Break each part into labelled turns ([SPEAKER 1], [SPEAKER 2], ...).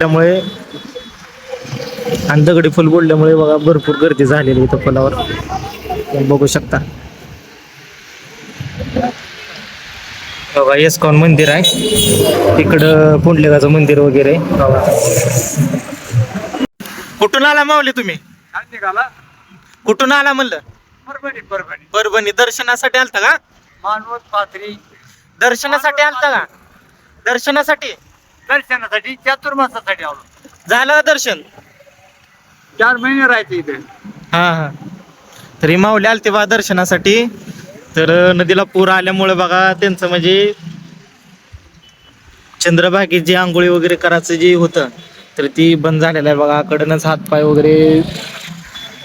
[SPEAKER 1] त्यामुळे आणि दगडी फुल बोलल्यामुळे बघा भरपूर गर्दी झालेली इथं फुलावर. बघू शकता. बघा येसकॉन मंदिर आहे. इकडं पुंडलिकाचं मंदिर वगैरे. कुठून आला माऊली तुम्ही? कुठून आला म्हणलं?
[SPEAKER 2] परभणी परभणी.
[SPEAKER 1] परभणी. दर्शनासाठी आलता का?
[SPEAKER 2] मानवत पाथरी.
[SPEAKER 1] दर्शनासाठी आलता का? दर्शनासाठी?
[SPEAKER 2] दर्शनासाठी चातुर्मासासाठी आलो.
[SPEAKER 1] झालं का दर्शन?
[SPEAKER 2] चार महिने राहायचे इथे.
[SPEAKER 1] हा हा. तरी माऊली आलते बा दर्शनासाठी. तर नदीला पूर आल्यामुळे बघा त्यांचं म्हणजे चंद्रभागेत जी आंघोळी वगैरे करायचं जे होतं तर ती बंद झालेलं आहे बघा. कडनच हातपाय वगैरे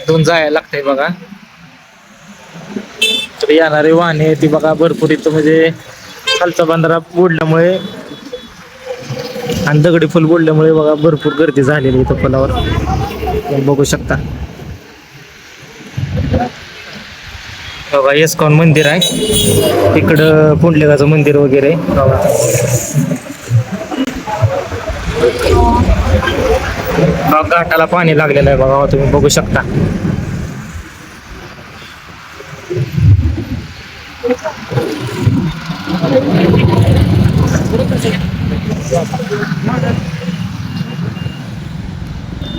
[SPEAKER 1] धुवून जायला लागतंय बघा. तर येणारे वाहने ती बघा भरपूर इथं म्हणजे खालचा बंधारा बुडल्यामुळे आणि दगडी फुल बुडल्यामुळे बघा भरपूर गर्दी झालेली इथं फुलावर तुम्ही बघू शकता. बघा येसकॉन मंदिर आहे. इकडं पुंडलेगाचं मंदिर वगैरे आहे. बघा घाटाला पाणी लागलेलं आहे बघा तुम्ही बघू शकता.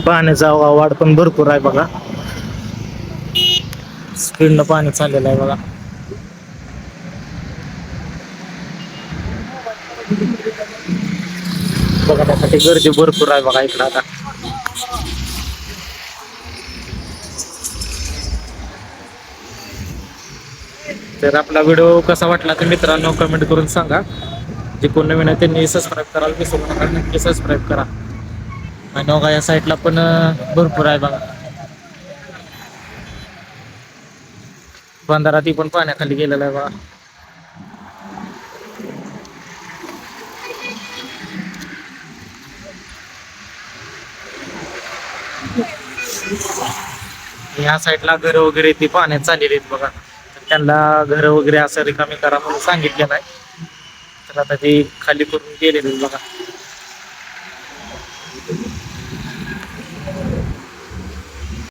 [SPEAKER 1] पाण्याचा वाढ पण भरपूर आहे बघा. स्पीडनं पाणी चाललेलं आहे बघा. बघा त्यासाठी गर्दी भरपूर आहे बघा इकडं आता. तर आपला व्हिडिओ कसा वाटला तर मित्रांनो कमेंट करून सांगा. जे कोण नवीन आहे त्यांनी सबस्क्राईब करायला विसरू नका. नक्की सबस्क्राईब करा. आणि बघा या साईडला पण भरपूर आहे बघा. बंधारा ती पण पाण्याखाली गेलेला आहे बघा. ह्या साईडला घर वगैरे ती पाण्यात चाललेली आहेत बघा. तर त्यांना घर वगैरे असं रिकामी करा म्हणून सांगितलं नाही तर आता ती खाली करून गेलेली आहेत बघा.